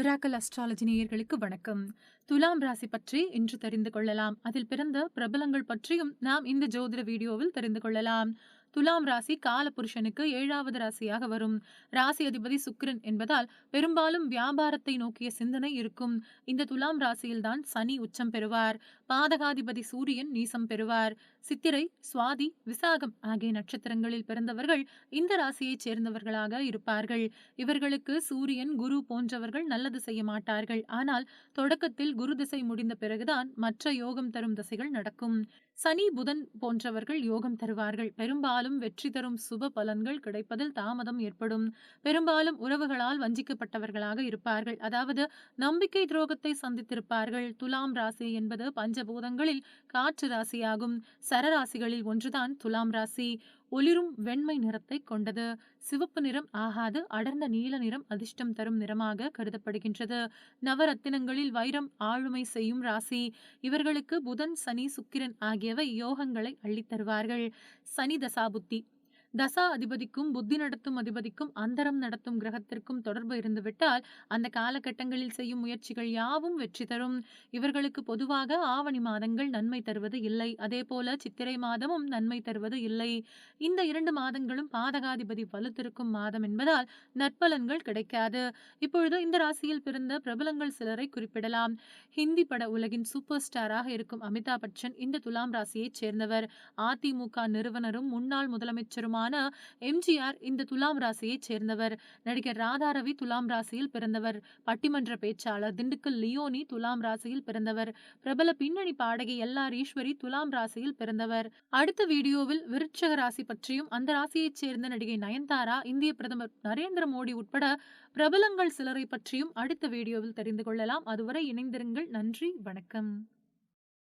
Miracle astrology நேயர்களுக்கு வணக்கம். துலாம் ராசி பற்றி இன்று தெரிந்து கொள்ளலாம். அதில் பிறந்த பிரபலங்கள் பற்றியும் நாம் இந்த ஜோதிட வீடியோவில் தெரிந்து கொள்ளலாம். துலாம் ராசி கால புருஷனுக்கு ஏழாவது ராசியாக வரும். ராசி அதிபதி சுக்கிரன் என்பதால் பெரும்பாலும் வியாபாரத்தை நோக்கிய சிந்தனை இருக்கும். இந்த துலாம் ராசியில்தான் சனி உச்சம் பெறுவார். பாதகாதிபதி சூரியன் நீசம் பெறுவார். சித்திரை சுவாதி விசாகம் ஆகிய நட்சத்திரங்களில் பிறந்தவர்கள் இந்த ராசியைச் சேர்ந்தவர்களாக இருப்பார்கள். இவர்களுக்கு சூரியன் குரு போன்றவர்கள் நல்லது செய்ய மாட்டார்கள். ஆனால் தொடக்கத்தில் குரு திசை முடிந்த பிறகுதான் மற்ற யோகம் தரும் திசைகள் நடக்கும். சனி புதன் போன்றவர்கள் யோகம் தருவார்கள். பெரும்பாலும் வெற்றி தரும் சுப பலன்கள் கிடைப்பதில் தாமதம் ஏற்படும். பெரும்பாலும் உறவுகளால் வஞ்சிக்கப்பட்டவர்களாக இருப்பார்கள். அதாவது நம்பிக்கை துரோகத்தை சந்தித்திருப்பார்கள். துலாம் ராசி என்பது பஞ்சபூதங்களில் காற்று ராசியாகும். சரராசிகளில் ஒன்றுதான் துலாம் ராசி. ஒளிரும் வெண்மை நிறத்தை கொண்டது. சிவப்பு நிறம் ஆகாது அடர்ந்த நீல நிறம் அதிர்ஷ்டம் தரும் நிறமாக கருதப்படுகின்றது. நவரத்தினங்களில் வைரம் ஆளுமை செய்யும் ராசி. இவர்களுக்கு புதன் சனி சுக்கிரன் ஆகியவை யோகங்களை அள்ளித் தருவார்கள் சனி தசாபுத்தி. தசா அதிபதிக்கும் புத்தி நடத்தும் அதிபதிக்கும் அந்தரம் நடத்தும் கிரகத்திற்கும் தொடர்பு இருந்துவிட்டால் அந்த காலகட்டங்களில் செய்யும் முயற்சிகள் யாவும் வெற்றி தரும். இவர்களுக்கு பொதுவாக ஆவணி மாதங்கள் நன்மை தருவது இல்லை. அதே போல சித்திரை மாதமும் நன்மை தருவது இல்லை. இந்த இரண்டு மாதங்களும் பாதகாதிபதி வலுத்திருக்கும் மாதம் என்பதால் நற்பலன்கள் கிடைக்காது. இப்பொழுது இந்த ராசியில் பிறந்த பிரபலங்கள் சிலரை குறிப்பிடலாம். ஹிந்தி பட உலகின் சூப்பர் ஸ்டாராக இருக்கும் அமிதாப் பச்சன் இந்த துலாம் ராசியைச் சேர்ந்தவர். அதிமுக நிறுவனரும் முன்னாள் முதலமைச்சருமான எம்ஜிஆர் இந்த துலாம் ராசியைச் சேர்ந்தவர். நடிகர் ராதாரவி துலாம் ராசியில் பிறந்தவர். பட்டிமன்ற பேச்சாளர் திண்டுக்கல் லியோனி துலாம் ராசியில் பிறந்தவர். பிரபல பின்னணி பாடகி எல்லார் ஈஸ்வரி துலாம் ராசியில் பிறந்தவர். அடுத்த வீடியோவில் விருட்சக ராசி பற்றியும் அந்த ராசியைச் சேர்ந்த நடிகை நயன்தாரா இந்திய பிரதமர் நரேந்திர மோடி உட்பட பிரபலங்கள் சிலரை பற்றியும் அடுத்த வீடியோவில் தெரிந்து கொள்ளலாம். அதுவரை இணைந்திருங்கள். நன்றி. வணக்கம்.